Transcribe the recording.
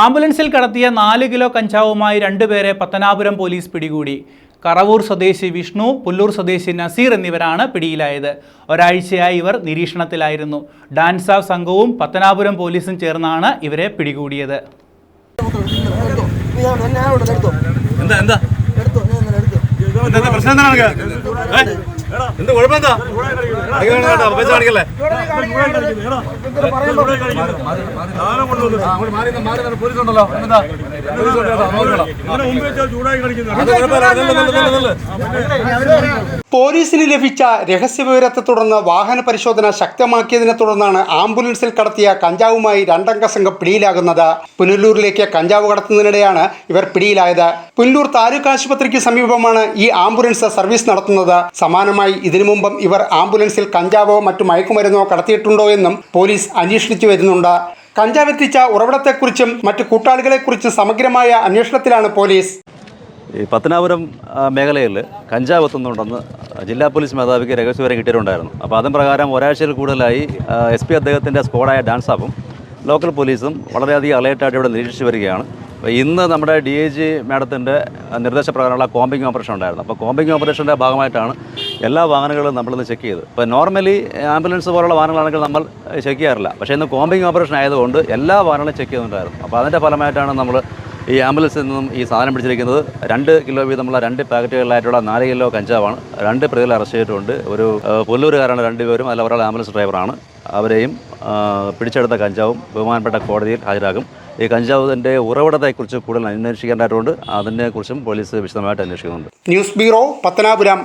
ആംബുലൻസിൽ കടത്തിയ നാല് കിലോ കഞ്ചാവുമായി രണ്ടുപേരെ പത്തനാപുരം പോലീസ് പിടികൂടി. കറവൂർ സ്വദേശി വിഷ്ണു പുല്ലൂർ സ്വദേശി നസീർ എന്നിവരാണ് പിടിയിലായത്. ഒരാഴ്ചയായി ഇവർ നിരീക്ഷണത്തിലായിരുന്നു. ഡാൻസ് ഓഫ് സംഘവും പത്തനാപുരം പോലീസും ചേർന്നാണ് ഇവരെ പിടികൂടിയത്. എന്താ എന്താ? പ്രശ്നം എന്താണ്? എന്താ കുഴപ്പം എന്താ? പോലീസിന് ലഭിച്ച രഹസ്യവിവരത്തെ തുടർന്ന് വാഹന പരിശോധന ശക്തമാക്കിയതിനെ തുടർന്നാണ് ആംബുലൻസിൽ കടത്തിയ കഞ്ചാവുമായി രണ്ടംഗ സംഘം പിടിയിലാകുന്നത്. പുനലൂരിലേക്ക് കഞ്ചാവ് കടത്തുന്നതിനിടെയാണ് ഇവർ പിടിയിലായത്. പുനലൂർ താലൂക്ക് ആശുപത്രിക്ക് സമീപമാണ് ഈ ആംബുലൻസ് സർവീസ് നടത്തുന്നത്. സമാനമായി ഇതിനു മുമ്പും ഇവർ ആംബുലൻസിൽ കഞ്ചാവോ മറ്റു മയക്കുമരുന്നോ കടത്തിയിട്ടുണ്ടോ എന്നും പോലീസ് അന്വേഷിച്ചു വരുന്നുണ്ട്. കഞ്ചാവെത്തിച്ച ഉറവിടത്തെക്കുറിച്ചും മറ്റു കൂട്ടാളികളെക്കുറിച്ചും സമഗ്രമായ അന്വേഷണത്തിലാണ് പോലീസ്. ഈ പത്തനാപുരം മേഖലയിൽ കഞ്ചാവ് എത്തുന്നുണ്ടെന്ന് ജില്ലാ പോലീസ് മേധാവിക്ക് രഹസ്യവിവരം കിട്ടിയിട്ടുണ്ടായിരുന്നു. അപ്പോൾ അതും പ്രകാരം ഒരാഴ്ചയിൽ കൂടുതലായി എസ് പി അദ്ദേഹത്തിന്റെ സ്ക്വാഡായ ഡാൻസ് ആപ്പും ലോക്കൽ പോലീസും വളരെയധികം അലേർട്ടായിട്ട് ഇവിടെ നിരീക്ഷിച്ച് വരികയാണ്. ഇന്ന് നമ്മുടെ ഡി ഐ ജി മാഡത്തിന്റെ നിർദ്ദേശപ്രകാരമുള്ള കോമ്പിംഗ് ഓപ്പറേഷൻ ഉണ്ടായിരുന്നു. അപ്പോൾ കോമ്പിംഗ് ഓപ്പറേഷന്റെ ഭാഗമായിട്ടാണ് എല്ലാ വാഹനങ്ങളും നമ്മളിന്ന് ചെക്ക് ചെയ്തു. ഇപ്പോൾ നോർമലി ആംബുലൻസ് പോലുള്ള വാഹനങ്ങളാണെങ്കിൽ നമ്മൾ ചെക്ക് ചെയ്യാറില്ല. പക്ഷേ ഇന്ന് കോമ്പിങ് ഓപ്പറേഷൻ ആയതുകൊണ്ട് എല്ലാ വാഹനങ്ങളും ചെക്ക് ചെയ്തിട്ടുണ്ടായിരുന്നു അപ്പോൾ അതിന്റെ ഫലമായിട്ടാണ് നമ്മൾ ഈ ആംബുലൻസിൽ നിന്നും ഈ സാധനം പിടിച്ചിരിക്കുന്നത്. രണ്ട് കിലോ വീതമുള്ള രണ്ട് പാക്കറ്റുകളിലായിട്ടുള്ള നാല് കിലോ കഞ്ചാവാണ്. രണ്ട് പ്രതികൾ അറസ്റ്റ് ചെയ്തിട്ടുണ്ട്. ഒരു പുല്ലൂരുകാരാണ് രണ്ടുപേരും അല്ല ഒരാൾ ആംബുലൻസ് ഡ്രൈവറാണ് അവരെയും പിടിച്ചെടുത്ത കഞ്ചാവും ബഹുമാനപ്പെട്ട കോടതിയിൽ ഹാജരാകും ഈ കഞ്ചാവിന്റെ ഉറവിടത്തെക്കുറിച്ച് കൂടുതൽ അന്വേഷിക്കേണ്ടതായിട്ടുണ്ട്. അതിനെക്കുറിച്ചും പോലീസ് വിശദമായിട്ട് അന്വേഷിക്കുന്നുണ്ട്. News bureau Pathanapuram.